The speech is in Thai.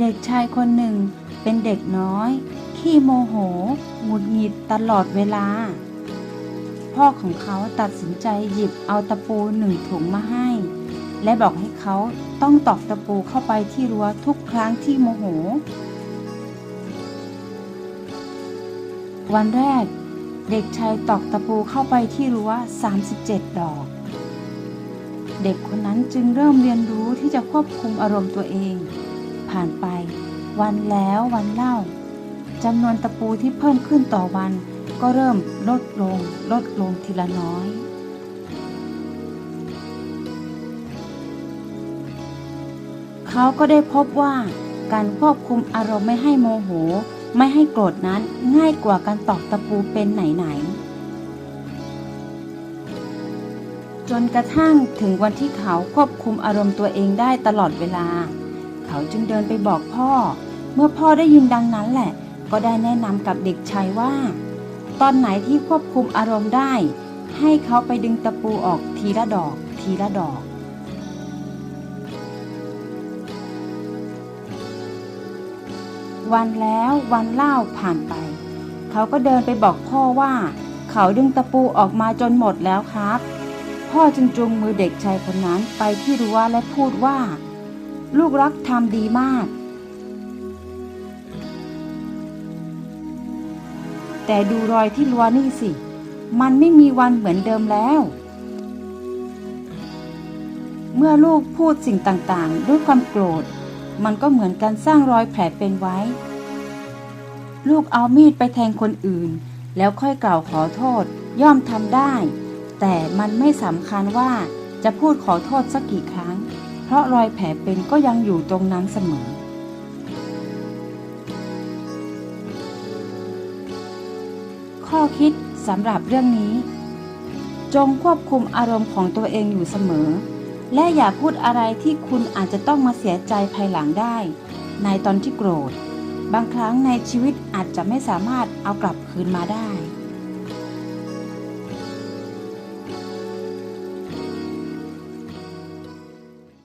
เด็กชายคนหนึ่งเป็นเด็กน้อย ขี้โมโหหงุดหงิดตลอดเวลา พ่อของเขาตัดสินใจหยิบเอาตะปูหนึ่งถุงมาให้ และบอกให้เขาต้องตอกตะปูเข้าไปที่รั้วทุกครั้งที่โมโห วันแรก เด็กชายตอกตะปูเข้าไปที่รั้ว 37 ดอก เด็กคนนั้นจึงเริ่มเรียนรู้ที่จะควบคุมอารมณ์ตัวเอง ผ่านไป วันแล้ววันเล่าจำนวนตะปูที่เพิ่มขึ้นต่อวันก็เริ่มลดลง ลดลงทีละน้อยเขาก็ได้พบว่าการควบคุมอารมณ์ไม่ให้โมโห ไม่ให้โกรธนั้นง่ายกว่าการตอกตะปูเป็นไหนๆจนกระทั่งถึงวันที่เขาควบคุมอารมณ์ตัวเองได้ตลอดเวลา เขาจึงเดินไปบอกพ่อ เมื่อพ่อได้ยินดังนั้นแหละ ก็ได้แนะนำกับเด็กชายว่า ตอนไหนที่ควบคุมอารมณ์ได้ ให้เขาไปดึงตะปูออกทีละดอก ทีละดอกวันแล้ววันเล่าผ่านไป เขาก็เดินไปบอกพ่อว่า เขาดึงตะปูออกมาจนหมดแล้วครับ พ่อจึงจูงมือเด็กชายคนนั้นไปที่รั้วและพูดว่า ลูกรักทำดีมาก แต่ดูรอยที่รัวนี่สิ มันไม่มีวันเหมือนเดิมแล้ว เมื่อลูกพูดสิ่งต่างๆ ด้วยความโกรธ มันก็เหมือนการสร้างรอยแผลเป็นไว้ ลูกเอามีดไปแทงคนอื่น แล้วค่อยกล่าวขอโทษย่อมทำได้ แต่มันไม่สำคัญว่าจะพูดขอโทษสักกี่ครั้ง เพราะรอยแผลเป็นก็ยังอยู่ตรงนั้นเสมอ ข้อคิดสำหรับเรื่องนี้ จงควบคุมอารมณ์ของตัวเองอยู่เสมอ และอย่าพูดอะไรที่คุณอาจจะต้องมาเสียใจภายหลังได้ ในตอนที่โกรธ บางครั้งในชีวิตอาจจะไม่สามารถเอากลับคืนมาได้